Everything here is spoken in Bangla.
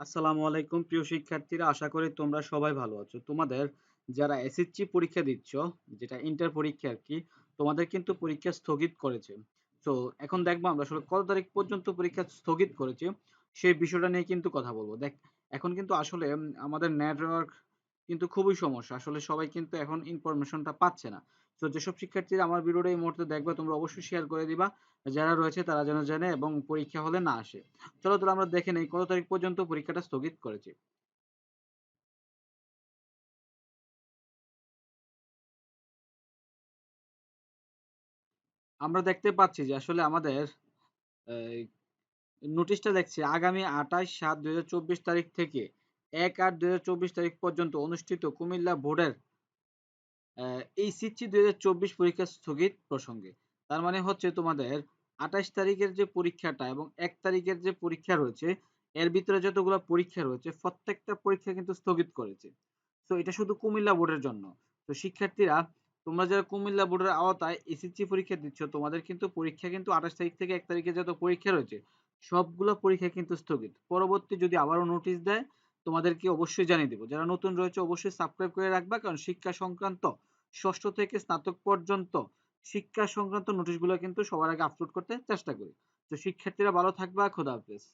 আসসালামু আলাইকুম প্রিয় শিক্ষার্থীরা, আশা করি তোমরা সবাই ভালো আছো। তোমাদের যারা এসএসসি পরীক্ষা দিচ্ছ, যেটা ইন্টার পরীক্ষা আর কি, তোমাদের কিন্তু পরীক্ষা স্থগিত করেছে। তো এখন দেখব আমরা আসলে কত তারিখ পর্যন্ত পরীক্ষা স্থগিত করেছে, সেই বিষয়টা নিয়ে কিন্তু কথা বলব। দেখ, এখন কিন্তু আসলে আমাদের নেটওয়ার্ক কিন্তু খুবই সমস্যা। আসলে সবাই কিন্তু এখন ইনফরমেশনটা পাচ্ছে না। তো যেসব শিক্ষার্থীরা আমার ভিডিওটা এই মুহূর্তে দেখবে, তোমরা অবশ্যই শেয়ার করে দিবা। যারা রয়েছে তারা যেন জানে এবং পরীক্ষা হলে না আসে। চলো তাহলে আমরা দেখে নেই, কত তারিখ পর্যন্ত পরীক্ষাটা স্থগিত করেছে? আমরা দেখতে পাচ্ছি যে আসলে আমাদের নোটিশটা দেখছি, আগামী আঠাশ সাত দুই তারিখ থেকে এক আট দুই তারিখ পর্যন্ত অনুষ্ঠিত কুমিল্লা বোর্ডের এই সিচ্ছি দুই পরীক্ষা স্থগিত প্রসঙ্গে। তার মানে হচ্ছে তোমাদের আঠাশ তারিখের যে পরীক্ষাটা এবং এক তারিখের যে পরীক্ষা রয়েছে, এর ভিতরে যতগুলো পরীক্ষা রয়েছে, প্রত্যেকটা পরীক্ষা কিন্তু স্থগিত করেছে। তো এটা শুধু কুমিল্লা বোর্ডের জন্য। তো শিক্ষার্থীরা, তোমরা যারা কুমিল্লা বোর্ডের আওতায় এসএসসি পরীক্ষা দিচ্ছ, তোমাদের কিন্তু পরীক্ষা কিন্তু আঠাশ তারিখ থেকে এক তারিখে যত পরীক্ষা রয়েছে, সবগুলো পরীক্ষা কিন্তু স্থগিত। পরবর্তী যদি আবারও নোটিশ দেয় তোমাদেরকে অবশ্যই জানিয়ে দেবো। যারা নতুন রয়েছে, অবশ্যই সাবস্ক্রাইব করে রাখবা, কারণ শিক্ষা সংক্রান্ত, ষষ্ঠ থেকে স্নাতক পর্যন্ত শিক্ষা সংক্রান্ত নোটিশগুলো কিন্তু সবার আগে আপলোড করতে চেষ্টা করি। তো শিক্ষার্থীরা ভালো থাকবা, খোদা হাফেজ।